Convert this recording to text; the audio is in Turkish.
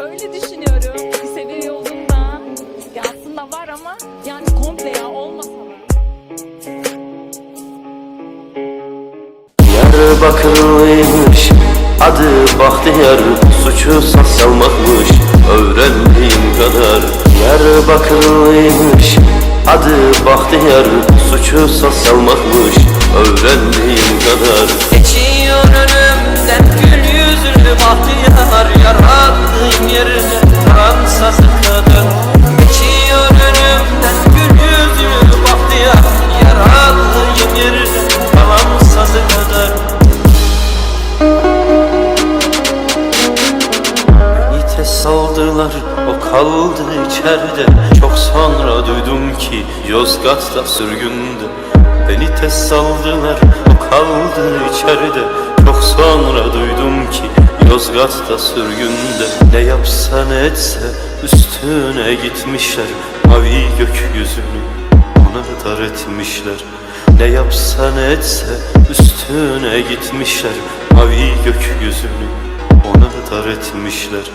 öyle düşünüyorum. Bir seviye yolunda. Ya aslında var ama yani komple ya olmasa da. Diyarbakırlıymış Adı Bahtiyar Suçu salmakmış Öğrendiğim kadar Diyarbakırlıymış Adı Bahtiyar Suçu salmakmış Öğrendiğim kadar Fransız kadın Geçiyor önümden gül yüzlü bahtiyar Yarattığım yerine Fransız kadın Beni test aldılar o kaldı içeride. Çok sonra duydum ki Yozgat'ta sürgünde Beni test aldılar o kaldı içeride. Çok sonra duydum ki Yozgat'ta sürgünde Ne yapsa ne etse üstüne gitmişler Mavi gökyüzünü ona dar etmişler. Ne yapsa ne etse üstüne gitmişler Mavi gökyüzünü ona dar etmişler